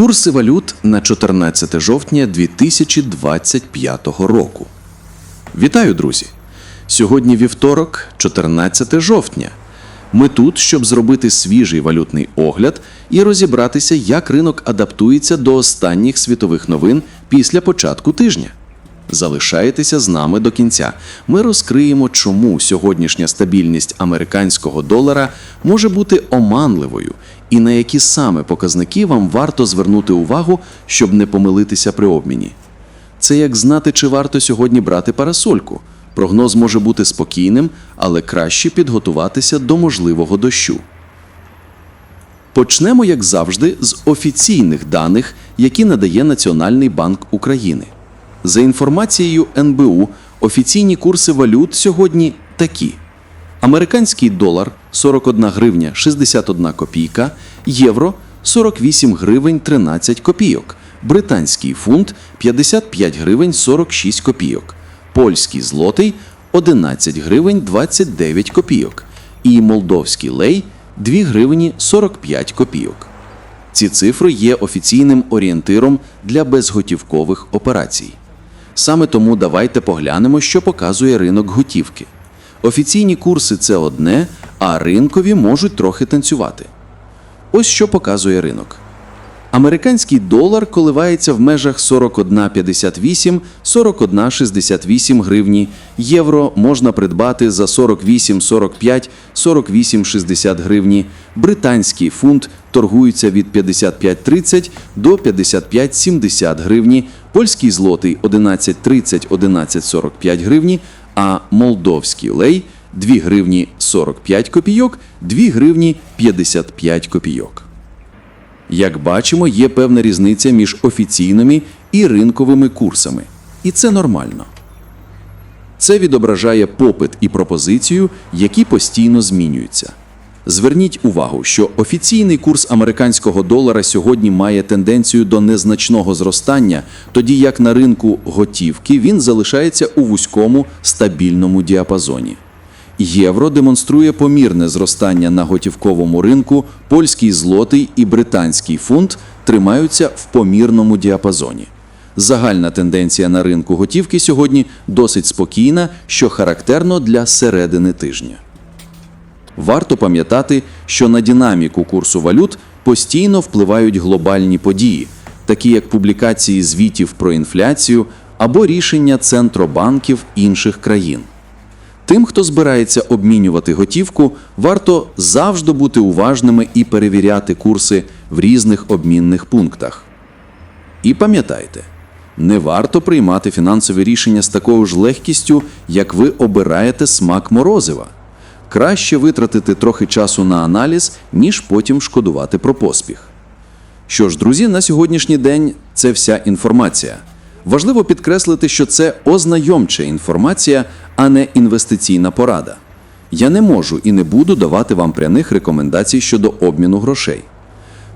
Курси валют на 14 жовтня 2025 року. Вітаю, друзі! Сьогодні вівторок, 14 жовтня. Ми тут, щоб зробити свіжий валютний огляд і розібратися, як ринок адаптується до останніх світових новин після початку тижня. Залишайтеся з нами до кінця. Ми розкриємо, чому сьогоднішня стабільність американського долара може бути оманливою, і на які саме показники вам варто звернути увагу, щоб не помилитися при обміні. Це як знати, чи варто сьогодні брати парасольку. Прогноз може бути спокійним, але краще підготуватися до можливого дощу. Почнемо, як завжди, з офіційних даних, які надає Національний банк України. За інформацією НБУ, офіційні курси валют сьогодні такі: американський долар 41 гривня 61 копійка, євро 48 гривень 13 копійок, британський фунт 55 гривень 46 копійок, польський злотий 11 гривень 29 копійок і молдовський лей 2 гривні 45 копійок. Ці цифри є офіційним орієнтиром для безготівкових операцій. Саме тому давайте поглянемо, що показує ринок готівки. Офіційні курси це одне, а ринкові можуть трохи танцювати. Ось що показує ринок. Американський долар коливається в межах 41,58 41,68 гривні. Євро можна придбати за 48,45 48,60 гривні. Британський фунт торгується від 55,30 до 55,70 гривні. Польський злотий 11,30 11,45 гривні, а молдовський лей 2 гривні 45 копійок, 2 гривні 55 копійок. Як бачимо, є певна різниця між офіційними і ринковими курсами. І це нормально. Це відображає попит і пропозицію, які постійно змінюються. Зверніть увагу, що офіційний курс американського долара сьогодні має тенденцію до незначного зростання, тоді як на ринку готівки він залишається у вузькому стабільному діапазоні. Євро демонструє помірне зростання на готівковому ринку, польський злотий і британський фунт тримаються в помірному діапазоні. Загальна тенденція на ринку готівки сьогодні досить спокійна, що характерно для середини тижня. Варто пам'ятати, що на динаміку курсу валют постійно впливають глобальні події, такі як публікації звітів про інфляцію або рішення центробанків інших країн. Тим, хто збирається обмінювати готівку, варто завжди бути уважними і перевіряти курси в різних обмінних пунктах. І пам'ятайте, не варто приймати фінансові рішення з такою ж легкістю, як ви обираєте смак морозива. Краще витратити трохи часу на аналіз, ніж потім шкодувати про поспіх. Що ж, друзі, на сьогоднішній день це вся інформація. Важливо підкреслити, що це ознайомча інформація, а не інвестиційна порада. Я не можу і не буду давати вам пряних рекомендацій щодо обміну грошей.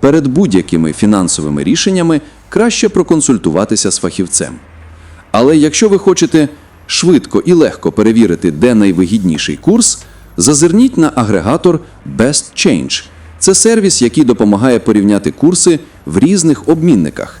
Перед будь-якими фінансовими рішеннями краще проконсультуватися з фахівцем. Але якщо ви хочете швидко і легко перевірити, де найвигідніший курс, зазирніть на агрегатор Best Change. Це сервіс, який допомагає порівняти курси в різних обмінниках,